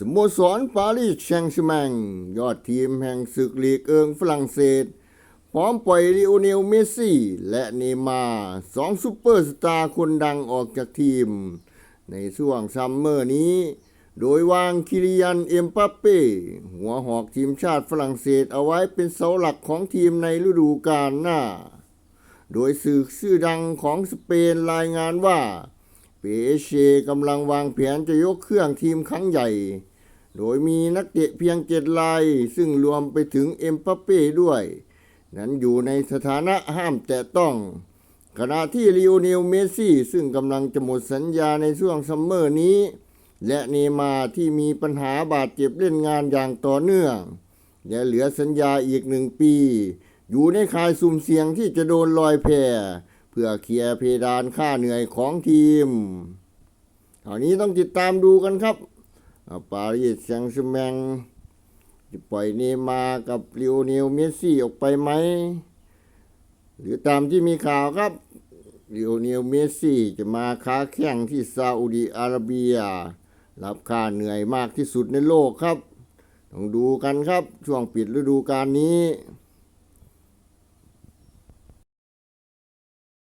สโมสรปารีสแชงต์แชแมงยอดทีมแห่งศึกลีกเอิงฝรั่งเศส พร้อมปล่อยลิโอเนลเมสซี่ และเนย์มาสองซูเปอร์สตาร์คนดังออกจากทีม ในช่วงซัมเมอร์นี้ โดยวางคิริยันเอ็มปัปเป้หัวหอกทีมชาติฝรั่งเศสเอาไว้เป็นเสาหลักของทีมในฤดูกาลหน้า โดยสื่อชื่อดังของสเปนรายงานว่าเปเชกำลังวางแผนจะยกเครื่องทีมครั้งใหญ่ โดยมีนักเตะเพียงเจ็ดราย ซึ่งรวมไปถึงเอ็มปัปเป้ด้วย นั้นอยู่ในสถานะห้ามแตะต้อง ขณะที่ลิโอเนลเมสซี่ ซึ่งกำลังจะหมดสัญญาในช่วงซัมเมอร์นี้ และเนมาที่มีปัญหาบาดเจ็บเล่นงานอย่างต่อเนื่อง และเหลือสัญญาอีกหนึ่งปี อยู่ในข่ายสุ่มเสี่ยงที่จะโดนลอยแพเพื่อเคลียร์เพดานค่าเหนื่อยของทีมคราวนี้ต้องติดตามดูกันครับ ปารีสแซงต์แชร์แมงจะปล่อยเนมากับลิโอเนลเมสซี่ออกไปไหม หรือตามที่มีข่าวครับลิโอเนลเมสซี่จะมาค้าแข่งที่ซาอุดีอาระเบีย รับค่าเหนื่อยมากที่สุดในโลกครับ ต้องดูกันครับช่วงปิดฤดูกาลนี้